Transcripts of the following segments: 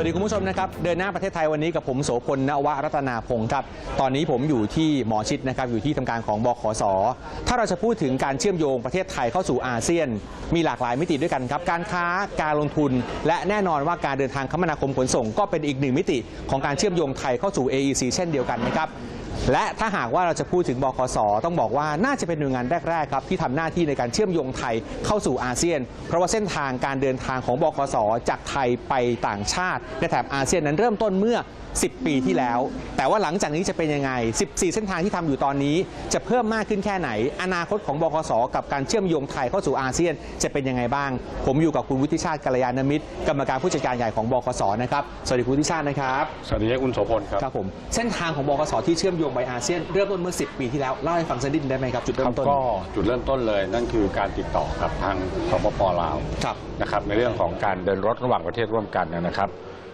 วัสดีคุณผู้ชมนะครับเดินหน้าประเทศไทยวันนี้กับผมโสพลนวรัตนาพงศ์ครับตอนนี้ผมอยู่ที่หมอชิดนะครับอยู่ที่ทำการของบขส ถ้าเราจะพูดถึงการเชื่อมโยงประเทศไทยเข้าสู่อาเซียน มีหลากหลายมิติด้วยกันครับการค้าการลงทุน และแน่นอนว่าการเดินทางคมนาคมขนส่ง ก็เป็นอีกหนึ่งมิติของการเชื่อมโยงไทยเข้าสู่ AEC เช่นเดียวกันนะครับ และถ้าหากว่าเราจะพูดถึงบคส ต้องบอกว่าน่าจะเป็นหน่วยงานแรกๆครับที่ทำหน้าที่ในการเชื่อมโยงไทยเข้าสู่อาเซียน เพราะว่าเส้นทางการเดินทางของบคส จากไทยไปต่างชาติในแถบอาเซียนนั้นเริ่มต้นเมื่อ 10 ปีที่แล้ว แต่ว่าหลังจากนี้จะเป็นยังไง 14 เส้นทางที่ทำอยู่ตอนนี้ จะเพิ่มมากขึ้นแค่ไหน อนาคตของบคส กับการเชื่อมโยงไทยเข้าสู่อาเซียน จะเป็นยังไงบ้าง ผมอยู่กับคุณวุฒิชาติกัลยาณมิตร กรรมการผู้จัดการใหญ่ของบคสนะครับสวัสดีคุณวุฒิชาตินะครับสวัสดีครับคุณโสพลครับครับผมเส้นทางของบกสที่เชื่อมโยงไปอาเซียนเริ่มต้นเมื่อ 10 ปีที่แล้วเล่าให้ฟังสักนิดได้ไหมครับจุดคเริ่รับมต้น ก็จุดเริ่มต้นเลยนั่นคือการติดต่อกับทางสปปลาวครับ นะครับในเรื่องของการเดินรถระหว่างประเทศร่วมกันนะครับ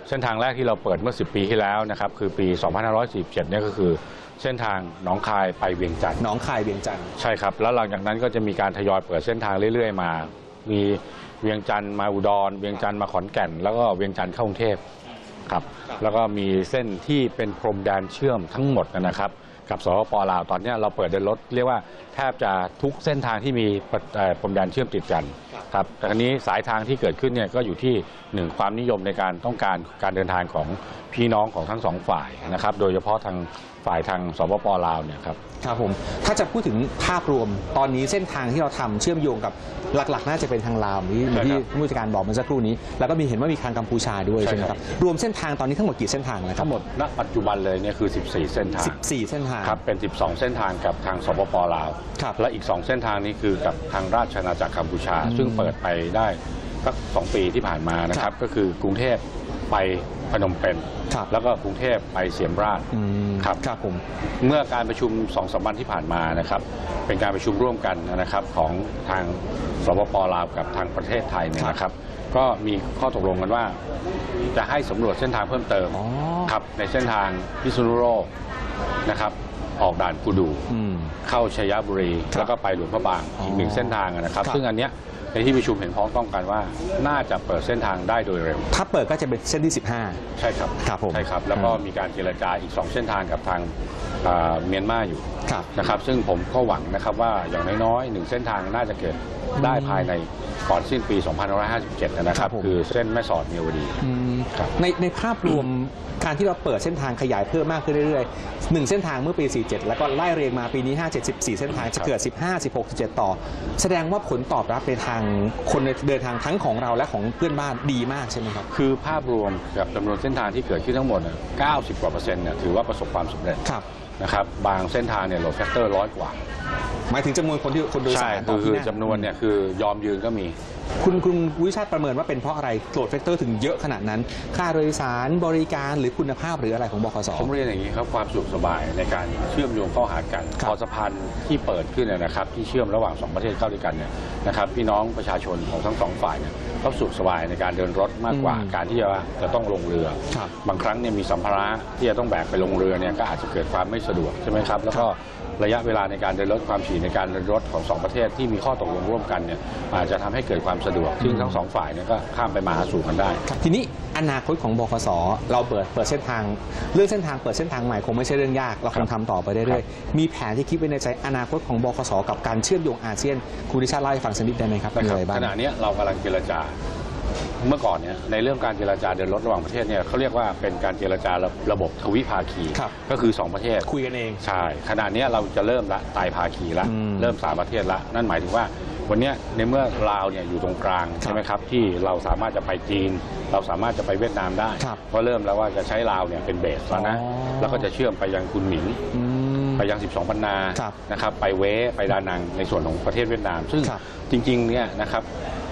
เส้นทางแรกที่เราเปิดเมื่อ 10 ปีที่แล้วนะครับคือปี 2547เนี่ยก็คือเส้นทางหนองคายไปเวียงจันทร์หนองคายเวียงจันทร์ใช่ครับแล้วหลังจากนั้นก็จะมีการทยอยเปิดเส้นทางเรื่อยๆมา มีเวียงจันทร์มาอุดร เวียงจันทร์มาขอนแก่น แล้วก็เวียงจันทร์เข้ากรุงเทพ ครับแล้วก็มีเส้นที่เป็นพรมแดนเชื่อมทั้งหมดนะครับ กับสปปลาวตอนเนี้ยเราเปิดเดินรถเรียกว่าแทบจะทุกเส้นทางที่มีปะเอ่อพรมแดนเชื่อมติดกันครับแต่ครั้นี้สายทางที่เกิดขึ้นเนี่ยก็อยู่ที่หนึ่งความนิยมในการต้องการการเดินทางของพี่น้องของทั้งสองฝ่ายนะครับ โดยเฉพาะทาง ฝ่ายทางสปปลาวเนี่ยครับ ครับผมถ้าจะพูดถึงภาพรวมตอนนี้เส้นทางที่เราทำเชื่อมโยงกับหลักๆ น่าจะเป็นทางลาวนี่ใช่ครับที่ผู้จัดการบอกเมื่อสักครู่นี้ แล้วก็มีเห็นว่ามีทางกัมพูชาด้วยใช่ใช่ไหมคครัรับบรวมเส้นทางตอนนี้ทั้งหมดกี่เส้นทางแล้วครัทั้บงหมดณปัจจุบันเลยเนี่ยคือ 14 เส้นทาง 14 เส้นทางครับเป็น 12 เส้นทางกับทางสปปลาวครับและอีก 2 เส้นทางนี้คือกับทางราชอาณาจักรกัมพูชาอืมซึ่งเปิดไปได้สักสองปีที่ผ่านมานะคครัรับบก็คือกรุงเทพ ไปพนมเปญครับแล้วก็กรุงเทพไปเสียมราชอืมครับ ครับผม เมื่อการประชุมสองสามวันที่ผ่านมานะครับ เป็นการประชุมร่วมกันนะครับของทางสปปลาวกับทางประเทศไทยเนี่ยนะครับ ก็มีข้อตกลงกันว่า จะให้สำรวจเส้นทางเพิ่มเติมอ๋อ ครับในเส้นทางพิษณุโลกนะครับ ออกด่านกูดู อืม เข้าชัยบุรี ครับแล้วก็ไปหลวงพระบางอ๋ออีอีกหนึ่งเส้นทางนะครับ ครับ ซึ่งอันเนี้ยในที่ประชุมเห็นพ้องต้องกันว่า น่าจะเปิดเส้นทางได้โดยเร็ว ถ้าเปิดก็จะเป็นเส้นที่ 15 ใช่ครับครับผมใช่ครับ แล้วก็อืมมีการเจรจาอีก 2 เส้นทางกับทางอ่าเมียนมาอยู่ครับ นะครับ ซึ่งผมก็หวังนะครับว่าอย่างน้อยๆหนึ่งเส้นทางน่าจะเกิดได้อืมภายในก่อนสิ้นปี 2557 นะคครัรับบผม คือเส้นแม่สอดเมียวดี อืมครับ ในในภาพรวมการที่เราเปิดเส้นทางขยายเพิ่มมากขึ้นเรื่อยๆหนึ่งเส้นทางเมื่อปี47 แล้วก็ไล่เรียงมาปีนี้ 5 7 14เส้นทางจะเกิด 15 16 17 ต่อ แสดงว่าผลตอบรับในทางคนเดินทางทั้งของเราและของเพื่อนบ้านดีมากใช่ไหมครับ คือภาพรวมกับจำนวนเส้นทางที่เกิดขึ้นทั้งหมดเนี่ย90 กว่าเปอร์เซ็นต์เนี่ยถือว่าประสบความสำเร็จครับนะครับบางเส้นทางเนี่ยโหลดแฟกเตอร์ร้อยกว่าหมายถึงจำนวนคนที่คนโดยใช่สารต่อคือที่นั่งจำนวนเนี่ยคือยอมยืนก็มี คุณคุณวิชาติประเมินว่าเป็นเพราะอะไรโหลดแฟกเตอร์ถึงเยอะขนาดนั้น ค่าโดยสารบริการหรือคุณภาพหรืออะไรของบขส ผมเรียนอย่างนี้ครับความสะดวกสบายในการเชื่อมโยงเข้าหากันครับพอสะพานที่เปิดขึ้นเนยนะครับที่เชื่อมระหว่างสองประเทศเข้าด้วยกันเนี่ยนะครับพี่น้องประชาชนของทั้งสองฝ่ายเนี่ยก็สะดวกสบายในการเดินรถมากกว่า อืมการที่จะว่าจะต้องลงเรือ ครับบางครั้งเนี่ยมีสัมภาระที่จะต้องแบกไปลงเรือเนี่ยก็อาจจะเกิดความไม่สะดวกใช่ไหมครับแล้วก็ ระยะเวลาในการเดินรถความถี่ในการเดินรถของสองประเทศที่มีข้อตกลงร่วมกันเนี่ยอาจจะทำให้เกิดความสะดวก ซึ่งทั้งสองฝ่ายเนี่ยก็ข้ามไปมาหาสู่กันได้ครับทีนี้อนาคตของบคสเราเปิดเปิดเส้นทาง เรื่องเส้นทางเปิดเส้นทางใหม่คงไม่ใช่เรื่องยากเราคงทำต่อไปเรื่อยๆมีแผนที่คิดไว้ในใจอนาคตของบคสกับการเชื่อมโยงอาเซียนคุณดิชาติเล่าให้ฟังสักนิดได้ไหมครับมีนะคอะรับไรบ้างขณะเนี้ยเรากำลังเจรจา เมื่อก่อนเนี่ยในเรื่องการเจรจาเดินรถระหว่างประเทศเนี่ยเขาเรียกว่าเป็นการเจรจาระระบบทวิภาคี ครับ ก็คือ 2 ประเทศ คุยกันเอง ใช่ขณะเนี้ยเราจะเริ่มละไตายภาคีละ อืมเริ่มสามประเทศละ นั่นหมายถึงว่า วันเนี้ยในเมื่อลาวเนี่ยอยู่ตรงกลางครับใช่ไหมครับที่เราสามารถจะไปจีน เราสามารถจะไปเวียดนามได้ครับก็เริ่มแล้วว่าจะใช้ลาวเนี่ยเป็นเบสแล้วนะอ๋อ แล้วก็จะเชื่อมไปยังคุณหมิง อืม ไปยัง 12ปันนาครับนะครับ ไปเวไปดานัง ในส่วนของประเทศเวียดนาม ซึ่งครับจริง ๆ เนี่ยนะครับ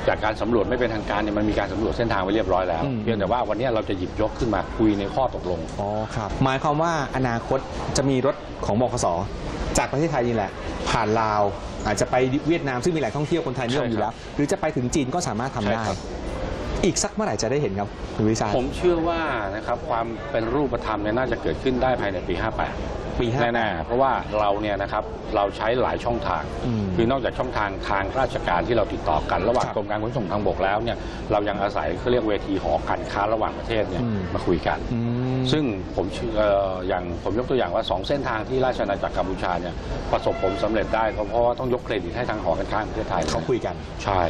จากการสำรวจไม่เป็นทางการเนี่ยมันมีการสำรวจเส้นทางไว้เรียบร้อยแล้วอืม เพียงแต่ว่าวันนี้เราจะหยิบยกขึ้นมาคุยในข้อตกลง อ๋อครับหมายความว่าอนาคตจะมีรถของบคสจากประเทศไทยนี่แหละ ผ่านลาว อาจจะไปเวียดนามซึ่งมีแหล่งท่องเที่ยวคนไทยนิยมอยู่แล้ว หรือจะไปถึงจีนก็สามารถทำได้ ใช่ครับ อีกสักเมื่อไหร่จะได้เห็นครับคุณวิชาผมเชื่อว่านะครับความเป็นรูปธรรมเนี่ยน่าจะเกิดขึ้นได้ภายในปี 58 ปีห้าแน่ๆเพราะว่าเราเนี่ยนะครับเราใช้หลายช่องทาง อืมคือนอกจากช่องทางทางราชการที่เราติดต่อกันระหว่างครับกรมการขนส่งทางบกแล้วเนี่ยเรายังอาศัยเขาเรียกเวทีหอการค้าระหว่างประเทศเนี่ยอืม มาคุยกัน อืม ซึ่งผมเชื่อเอ่ออย่างผมยกตัวอย่างว่าสองเส้นทางที่ราชอาณาจักรกัมพูชาเนี่ยประสบผลสำเร็จได้ก็เพราะว่าต้องยกเครดิตให้ทางหอการค้าแห่งประเทศไทย เขาคุยกัน ใช่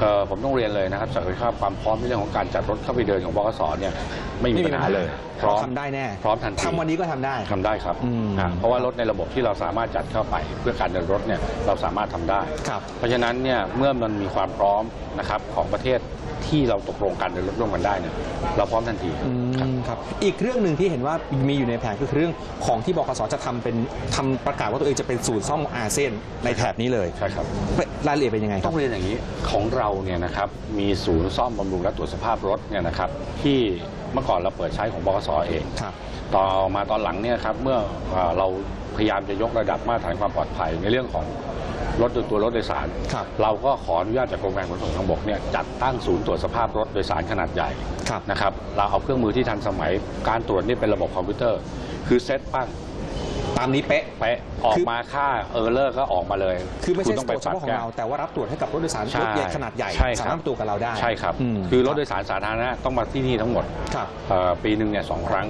เอ่อผมต้องเรียนเลยนะครับศักยภาพความพร้อมในเรื่องของการจัดรถเข้าไปเดินของบกสเนี่ยไม่มีปัญหาเลย พร้อมทำได้แน่พร้อมทันทีทำวันนี้ก็ทำได้ ทำได้ครับ อืมอ่าเพราะว่ารถในระบบที่เราสามารถจัดเข้าไป เพื่อการเดินรถเนี่ยเราสามารถทำได้ครับเพราะฉะนั้นเนี่ยเมื่อมันมีความพร้อมนะครับของประเทศที่เราตกลงการเดินรถร่วมกันได้เนี่ยเราพร้อมทันทีอืครับมครับอีกเรื่องหนึ่งที่เห็นว่ามีอยู่ในแผนก็คือเรื่องของที่บกสจะทำเป็นทำประกาศว่าตัวเองจะเป็นศูนย์ซ่อมอาเซียนในแถบนี้เลยใช่ครับรายละเอียดเป็นยังไงคต้รัอบงเรียนอย่างนี้ของเราเนี่ยนะครับมีศูนย์ซ่อมบำรุงและตรวจสภาพรถเนี่ยนะครับที่ เมื่อก่อนเราเปิดใช้ของบกสเอง ครับ ต่อมาตอนหลังเนี่ยครับเมื่อเอ่อเราพยายามจะยกระดับมาตรฐานความปลอดภัยในเรื่องของรถตัวรถโดยสาร ครับเราก็ขออนุญาตจากกรมการขนส่งทางบกเนี่ยจัดตั้งศูนย์ตรวจสภาพรถโดยสารขนาดใหญ่ครับ นะครับ เราเอาเครื่องมือที่ทันสมัยการตรวจนี่เป็นระบบคอมพิวเตอร์ คือเซตปั้ง ตามนี้เป๊ะ ไปะออกมาค่าเออร์เลอร์ก็ออกมาเลยคือไม่ใช่ณตรวจเฉพาะของเราแต่ว่ารับตรวจให้กับรถโดยสารใช่รถใหญ่ขนาดใหญ่ใช่ครับ สามารถตรวจกับเราได้ใช่ครับ มคือรถโดยสารสาธารณะต้องมาที่นี่ทั้งหมดครับ เอ่อปีหนึ่งเนี่ยสองครั้ง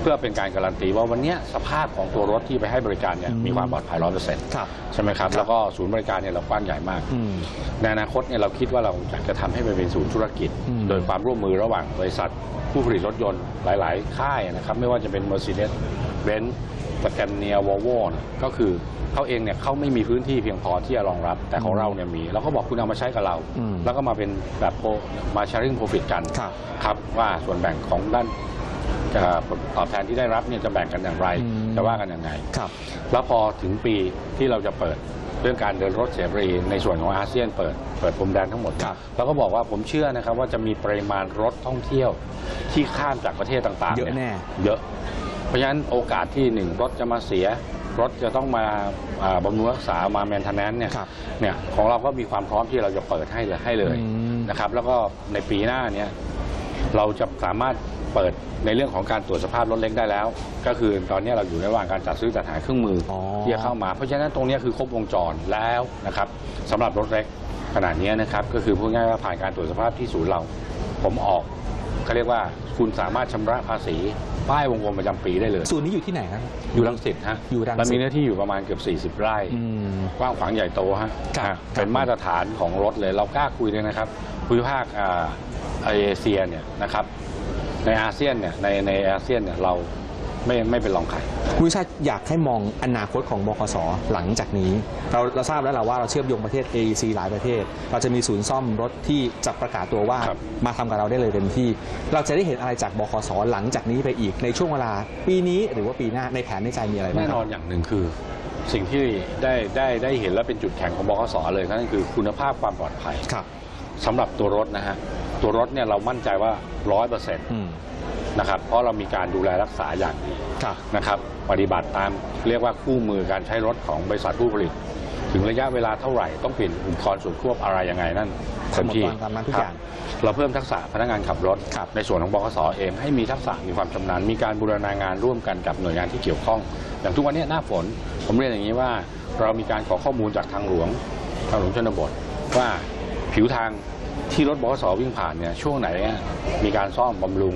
เพื่อเป็นการการันตีว่าวันเนี้ยสภาพของตัวรถที่ไปให้บริการเนี่ยอืม มีความปลอดภัยร้อยเปอร์เซ็นต์ครับ ใช่ไหมครับครับแล้วก็ศูนย์บริการเนี่ยเรากว้างใหญ่มาก อืม ในอนาคตเนี่ยเราคิดว่าเราอยากจะทำให้มันเป็นศูนย์ธุรกิจ อืม โดยความร่วมมือระหว่างบริษัทผู้ผลิตรถยนต์หลาย ๆ ค่ายนะครับ ไม่ว่าจะเป็น Mercedes Benz สแกนเนียวอลโวก็คือเขาเองเนี่ยเขาไม่มีพื้นที่เพียงพอที่จะรองรับ แต่ของเราเนี่ยมีเราก็บอกคุณเอามาใช้กับเรา อืมแล้วก็มาเป็นแบบโปรมา sharing profit กันครับ ครับว่าส่วนแบ่งของด้านเอ่อผลตอบแทนที่ได้รับเนี่ยจะแบ่งกันอย่างไรอืมจะว่ากันยังไง ครับ แล้วพอถึงปีที่เราจะเปิดเรื่องการเดินรถเสรีในส่วนของอาเซียนเปิดเปิดพรมแดนทั้งหมดครับเราก็บอกว่าผมเชื่อนะครับว่าจะมีปริมาณรถท่องเที่ยวที่ข้ามจากประเทศต่างๆเยอะนี่แน่ เยอะ เพราะฉะนั้นโอกาสที่หนึ่งรถจะมาเสีย รถจะต้องมาอ่าบำรุงรักษามาแมนเทนแนนเนี่ยครับเนี่ยของเราก็มีความพร้อมที่เราจะเปิดให้เลยให้เลยอืมนะครับ แล้วก็ในปีหน้าเนี่ยเราจะสามารถเปิดในเรื่องของการตรวจสภาพรถเล็กได้แล้ว ก็คือตอนนี้เราอยู่ในระหว่างการจัดซื้อจัดหาเครื่องมือออที่จะเข้ามา เพราะฉะนั้นตรงเนี้ยคือครบวงจรแล้วนะครับสำหรับรถเล็กขนาดนี้นะครับก็คือพูดง่ายๆว่าผ่านการตรวจสภาพที่ศูนย์เรา ผมออกเขาเรียกว่าคุณสามารถชำระภาษี ป้ายวงกลมประจำปีได้เลย ศูนย์นี้อยู่ที่ไหนครับ อยู่รังสิตฮะอยู่รังสิตแล้วมีเนื้อที่อยู่ประมาณเกือบ 40 ไร่ อืม กว้างขวางใหญ่โตฮะครับฮะครับเป็นมาตรฐานของรถเลยเรากล้าคุยเลยนะครับภูมิภาคอ่าเอเชียเนี่ยนะครับในอาเซียนเนี่ยในในอาเซียนเนี่ยเรา ไม่ไม่เป็นรองใคร คุณวิชาติอยากให้มองอนาคตของบคสหลังจากนี้ เราเราทราบแล้วแหละว่าเราเชื่อมโยงประเทศ AEC หลายประเทศ เราจะมีศูนย์ซ่อมรถที่จะประกาศตัวว่าครับ มาทำกับเราได้เลยเต็มที่ เราจะได้เห็นอะไรจากบคสหลังจากนี้ไปอีกในช่วงเวลา ปีนี้หรือว่าปีหน้าในแผนในใจมีอะไรบ้างแน่คนรัอบนอย่างหนึ่งคือสิ่งที่ได้ได้ได้เห็นและเป็นจุดแข็งของบขสเลยนั่นคือคุณภาพความปลอดภัยครับ สำหรับตัวรถนะฮะ ตัวรถเนี่ยเรามั่นใจว่าร้อยเปอร์เซ็นต์อืม นะครับ เพราะเรามีการดูแลรักษาอย่างดีครับนะครับ ปฏิบัติตามเรียกว่าคู่มือการใช้รถของบริษัทผู้ผลิต ถึงระยะเวลาเท่าไหร่ต้องเปลี่ยนอุปกรณ์ส่วนควบอะไรยังไงนั่นเต็มที่ทำหมดตามนั้นทุกอย่างครับเราเพิ่มทักษะพนักงานขับรถครับในส่วนของบกสเองให้มีทักษะมีความชำนาญมีการบูรณาการร่วมกันกับหน่วยงานที่เกี่ยวข้อง อย่างทุกวันนี้หน้าฝน ผมเรียนอย่างนี้ว่า เรามีการขอข้อมูลจากทางหลวงทางหลวงชนบทว่าผิวทางที่รถบกสวิ่งผ่านเนี่ยช่วงไหนมีการซ่อมบำรุง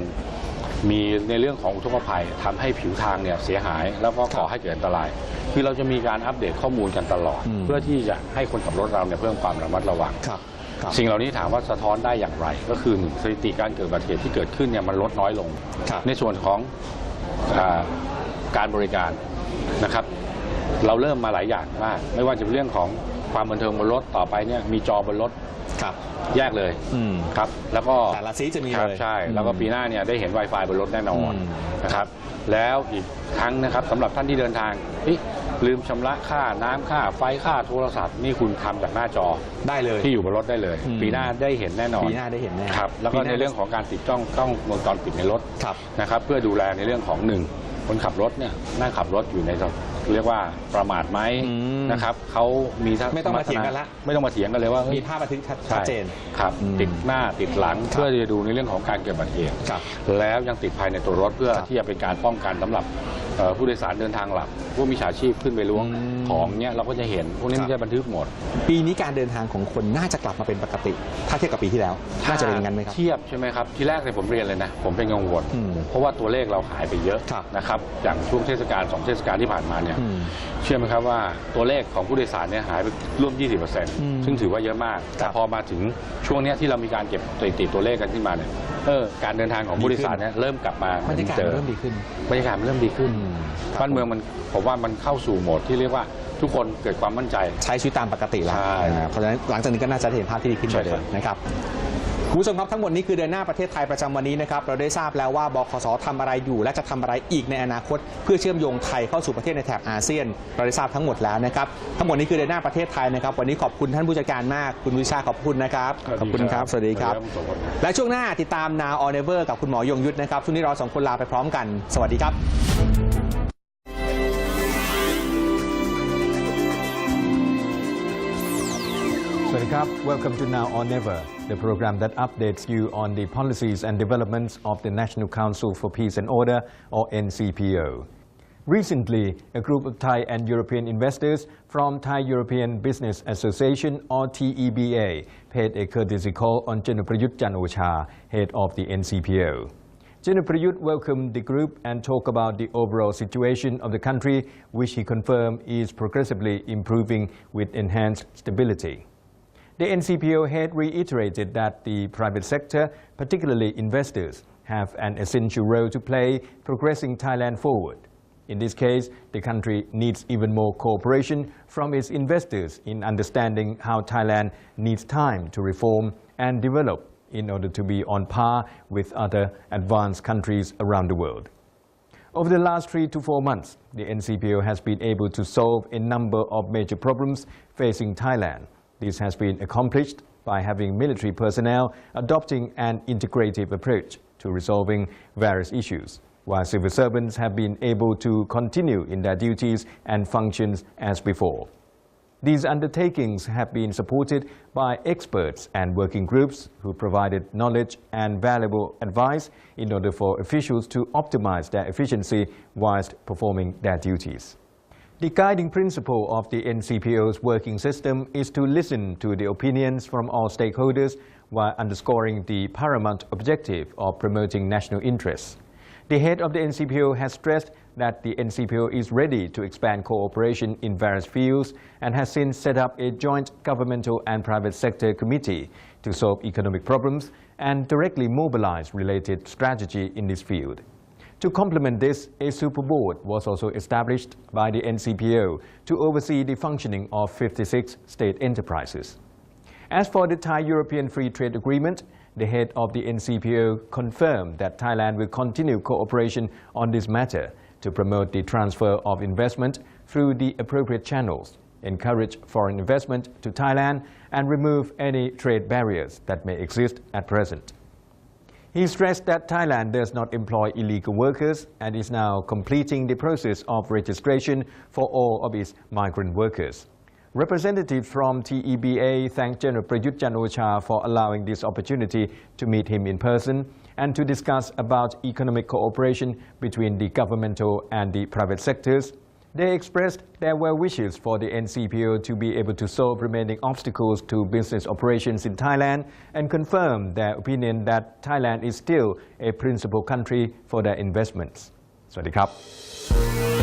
มีในเรื่องของอุทกภัยทำให้ผิวทางเนี่ยเสียหาย แล้วก็ก่อให้เกิดอันตราย คือเราจะมีการอัปเดตข้อมูลกันตลอดอืมเพื่อที่จะให้คนขับรถเราเนี่ยเพิ่มความระมัดระวังครับครับสิ่งเหล่านี้ถามว่าสะท้อนได้อย่างไร ก็คือหนึ่งสถิติการเกิดอุบัติเหตุที่เกิดขึ้นเนี่ยมันลดน้อยลงครับในส่วนของอาการบริการนะครับ เราเริ่มมาหลายอย่างมาก ไม่ว่าจะเป็นเรื่องของความบันเทิงบนรถต่อไปเนี่ยมีจอบนรถ ครับ แยกเลยอืม ครับ แล้วก็แต่ละซีทจะมีครับเลย ใช่ แล้วก็อืมปีหน้าเนี่ยได้เห็น Wi-Fi บนรถแน่นอนอืม นะครับ แล้วอีกครั้งนะครับสำหรับท่านที่เดินทางเอ๊ะลืมชำระค่าน้ำค่าไฟค่าโทรศัพท์นี่คุณทำจากหน้าจอได้เลย ที่อยู่บนรถได้เลย อืม ปีหน้าได้เห็นแน่นอนปีหน้าได้เห็นแน่ครับแล้วก็ปีหในน้าเรื่องของการติดกล้องกล้องวงจรปิดในรถ ครับ นะครับเพื่อดูแลในเรื่องของหนึ่งคนขับรถเนี่ยนั่งขับรถอยู่ในสภ เรียกว่าประมาทไหมอืมนะครับเขามีทัศไม่ต้องมาเถียงกันละ ไม่ต้องมาเถียงกันเลยว่าเฮ้ยมีภาพบันทึกชัดใช่เจน ครับอืมติดหน้าติดหลังครับเพื่อที่จะดูในเรื่องของการเกิดอุบัติเหตุ ครับ แล้วยังติดภายในตัวรถเพื่อครับที่จะเป็นการป้องกันสำหรับเอ่อผู้โดยสารเดินทางหลับพวกมิจฉาชีพขึ้นไปล้วงอืมของเนี่ยเราก็จะเห็นพวกนี้ครับ มันจะบันทึกหมดปีนี้การเดินทางของคนน่าจะกลับมาเป็นปกติ ถ้าเทียบกับปีที่แล้ว น่าจะเป็นอย่างนั้นไหมครับ เทียบใช่ไหมครับ ที่แรกเนี่ยผมเรียนเลยนะ ผมเป็นกังวล อืมเพราะว่าตัวเลขเราหายไปเยอะครับ นะครับอย่างช่วงเทศกาลสองเทศกาลที่ผ่านมาเนี่ยอืมเชื่อไหมครับว่าตัวเลขของผู้โดยสารเนี่ยหายไปร่วมอืม20%ซึ่งถือว่าเยอะมากครัแต่บพอมาถึงช่วงเนี้ยที่เรามีการเก็บสถิติตัวเลขกันขึ้นมาเนี่ยเออการเดินทางของผู้โดยสารเนี่ยเริ่มกลับมาบรรยากาศเจอเริ่มดีขึ้นบรรยากาศมันเริ่มดีขึ้นอืมครับบ้านเมืองมันผมว่ามันเข้าสู่โหมดที่เรียกว่าทุกคนเกิดความมั่นใจ ใช้ชีวิตตามปกติแล้วใช่อ่าเพราะฉะนั้นหลังจากนี้ก็น่าจะเห็นภาพที่ดีขึ้นใช่กว่าเดิครัมบนะครับ คุณผู้ชมครับทั้งหมดนี้คือเดินหน้าประเทศไทยประจำวันนี้นะครับเราได้ทราบแล้วว่าบคสทำอะไรอยู่ และจะทำอะไรอีกในอนาคต เพื่อเชื่อมโยงไทยเข้าสู่ประเทศในแถบอาเซียน เราได้ทราบทั้งหมดแล้วนะครับทั้งหมดนี้คือเดินหน้าประเทศไทยนะครับวันนี้ขอบคุณท่านผู้จัดการมากคุณวิชาขอบคุณนะครับขอบคุณครับสวัสดีครับ และช่วงหน้าติดตาม Now or Never กับคุณหมอยงยุทธนะครับช่วงนี้เราสองคนลาไปพร้อมกัน สวัสดีครับ ครับ Welcome to Now or Never the program that updates you on the policies and developments of the National Council for Peace and Order or NCPO Recently, a group of Thai and European investors from Thai European Business Association or TEBA paid a courtesy call on General Prayut Chan-o-cha, head of the NCPO. General Prayut welcomed the group and talked about the overall situation of the country, which he confirmed is progressively improving with enhanced stability. The NCPO head reiterated that the private sector, particularly investors, have an essential role to play progressing Thailand forward. In this case, the country needs even more cooperation from its investors in understanding how Thailand needs time to reform and develop in order to be on par with other advanced countries around the world. Over the last three to four months, the NCPO has been able to solve a number of major problems facing Thailand. This has been accomplished by having military personnel adopting an integrative approach to resolving various issues, while civil servants have been able to continue in their duties and functions as before. These undertakings have been supported by experts and working groups who provided knowledge and valuable advice in order for officials to optimize their efficiency whilst performing their duties. The guiding principle of the NCPO's working system is to listen to the opinions from all stakeholders while underscoring the paramount objective of promoting national interests. The head of the NCPO has stressed that the NCPO is ready to expand cooperation in various fields and has since set up a joint governmental and private sector committee to solve economic problems and directly mobilize related strategy in this field. To complement this, a super board was also established by the NCPO to oversee the functioning of 56 state enterprises. As for the Thai-European Free Trade Agreement, the head of the NCPO confirmed that Thailand will continue cooperation on this matter to promote the transfer of investment through the appropriate channels, encourage foreign investment to Thailand, and remove any trade barriers that may exist at present. He stressed that Thailand does not employ illegal workers and is now completing the process of registration for all of its migrant workers. Representatives from TEBA thanked General Prayut Chan-o-cha for allowing this opportunity to meet him in person and to discuss about economic cooperation between the governmental and the private sectors. They expressed their well wishes for the NCPO to be able to solve remaining obstacles to business operations in Thailand and confirmed their opinion that Thailand is still a principal country for their investments. สวัสดีครับ